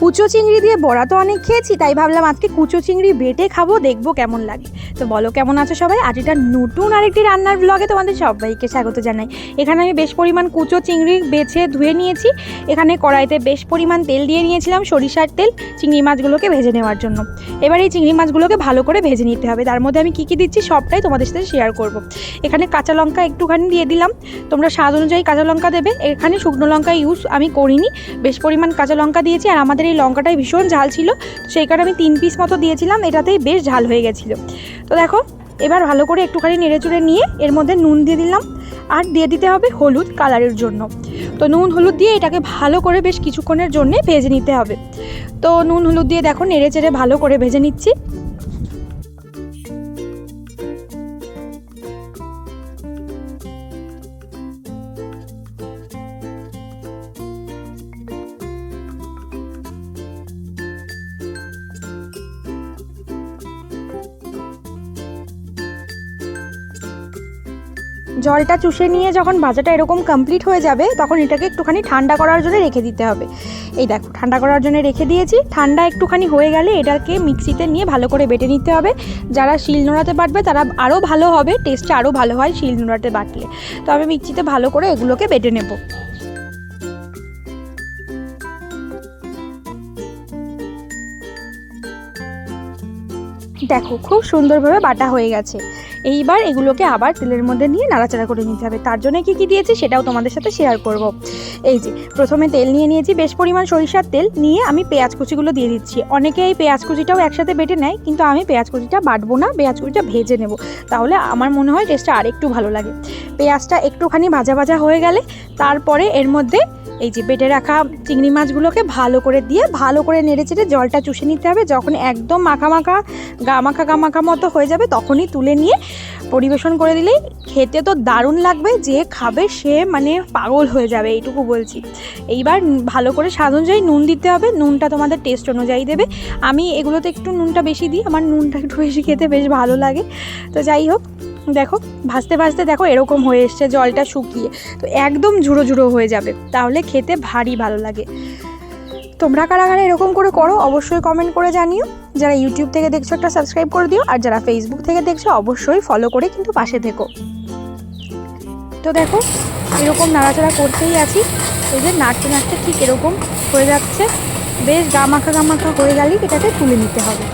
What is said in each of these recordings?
কুচো চিংড়ি দিয়ে বড়া তো অনেক খেয়েছি, তাই ভাবলাম আজকে কুচো চিংড়ি বেটে খাব, দেখব কেমন লাগে। তো বলো, কেমন আছো সবাই? আজ এটা নতুন আরেকটি রান্নার ব্লগে তোমাদের সবাইকে স্বাগত জানাই। এখানে আমি বেশ পরিমাণ কুচো চিংড়ি বেছে ধুয়ে নিয়েছি। এখানে কড়াইতে বেশ পরিমাণ তেল দিয়ে নিয়েছিলাম, সরিষার তেল, চিংড়ি মাছগুলোকে ভেজে নেওয়ার জন্য। এবার এই চিংড়ি মাছগুলোকে ভালো করে ভেজে নিতে হবে। তার মধ্যে আমি কী কী দিচ্ছি সবটাই তোমাদের সাথে শেয়ার করব। এখানে কাঁচা লঙ্কা একটুখানি দিয়ে দিলাম। তোমরা স্বাদ অনুযায়ী কাঁচা লঙ্কা দেবে। এখানে শুকনো লঙ্কা ইউজ আমি করিনি। বেশ পরিমাণ কাঁচা লঙ্কা দিয়েছি আর আমাদের এই লঙ্কাটাই ভীষণ ঝাল ছিল। সেই কারণে আমি তিন পিস মতো দিয়েছিলাম, এটাতেই বেশ ঝাল হয়ে গেছিল। তো দেখো, এবার ভালো করে একটুখানি নেড়ে চুড়ে নিয়ে এর মধ্যে নুন দিয়ে দিলাম। আর দিয়ে দিতে হবে হলুদ কালারের জন্য। তো নুন হলুদ দিয়ে এটাকে ভালো করে বেশ কিছুক্ষণের জন্যে ভেজে নিতে হবে। তো নুন হলুদ দিয়ে দেখো নেড়ে চেড়ে ভালো করে ভেজে নিচ্ছি। জলটা চুষে নিয়ে যখন ভাজাটা এরকম কমপ্লিট হয়ে যাবে, তখন এটাকে একটুখানি ঠান্ডা করার জন্য রেখে দিতে হবে। এই দেখো, ঠান্ডা করার জন্য রেখে দিয়েছি। ঠান্ডা একটুখানি হয়ে গেলে এটাকে মিক্সিতে নিয়ে ভালো করে বেটে নিতে হবে। যারা শিল নোড়াতে বাটবে, তারা আরও ভালো হবে টেস্টটা আরও ভালো হয় শিল নোড়াতে বাটলে। তো আমি মিক্সিতে ভালো করে এগুলোকে বেটে নেব। দেখো, খুব সুন্দরভাবে বাটা হয়ে গেছে। এইবার এগুলোকে আবার তেলের মধ্যে নিয়ে নাড়াচাড়া করে নিতে হবে। তার জন্য কী কী দিয়েছি সেটাও তোমাদের সাথে শেয়ার করব। এই যে, প্রথমে তেল নিয়ে নিয়েছি বেশ পরিমাণ সরিষার তেল। নিয়ে আমি পেঁয়াজ কুচিগুলো দিয়ে দিচ্ছি। অনেকে এই পেঁয়াজ কুচিটাও একসাথে বেটে নেয়, কিন্তু আমি পেঁয়াজ কুচিটা বাটবো না, পেঁয়াজ কুচিটা ভেজে নেব। তাহলে আমার মনে হয় টেস্টটা আরেকটু ভালো লাগে। পেঁয়াজটা একটুখানি ভাজা ভাজা হয়ে গেলে, তারপরে এর মধ্যে এই যে বেটে রাখা চিংড়ি মাছগুলোকে ভালো করে দিয়ে ভালো করে নেড়ে চেড়ে জলটা চুষে নিতে হবে। যখন একদম মাখা মাখা গা মাখা গা মাখা মতো হয়ে যাবে, তখনই তুলে নিয়ে পরিবেশন করে দিলেই খেতে তো দারুণ লাগবে, যে খাবে সে মানে পাগল হয়ে যাবে, এইটুকু বলছি। এইবার ভালো করে স্বাদ অনুযায়ী নুন দিতে হবে, নুনটা তোমাদের টেস্ট অনুযায়ী দেবে। আমি এগুলোতে একটু নুনটা বেশি দিই, আমার নুনটা একটু বেশি খেতে বেশ ভালো লাগে। তো যাই হোক দেখো, ভাজতে ভাজতে দেখো এরকম হয়ে এসছে, জলটা শুকিয়ে। তো একদম ঝুড়ো ঝুড়ো হয়ে যাবে। তাহলে খেতে ভারী ভালো লাগে। তোমরা কারা কারা এরকম করে করো, অবশ্যই কমেন্ট করে জানিও। যারা ইউটিউব থেকে দেখছ একটা সাবস্ক্রাইব করে দিও, আর যারা ফেসবুক থেকে দেখছ অবশ্যই ফলো করে কিন্তু পাশে থেকো। তো দেখো, এরকম নাড়াচাড়া করতেই আছি। এই যে নাড়তে নাড়তে ঠিক এরকম হয়ে যাচ্ছে। বেশ গামাখা গামাখা হয়ে গেলেই এটাকে তুলে নিতে হবে।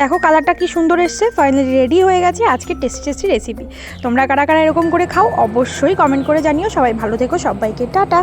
দেখো কালারটা কি সুন্দর এসছে। ফাইনালি রেডি হয়ে গেছে আজকে টেস্টি টেস্টি রেসিপি তোমরা কারা কারা এরকম করে খাও, অবশ্যই কমেন্ট করে জানিও। সবাই ভালো থেকো, সবাইকে টাটা।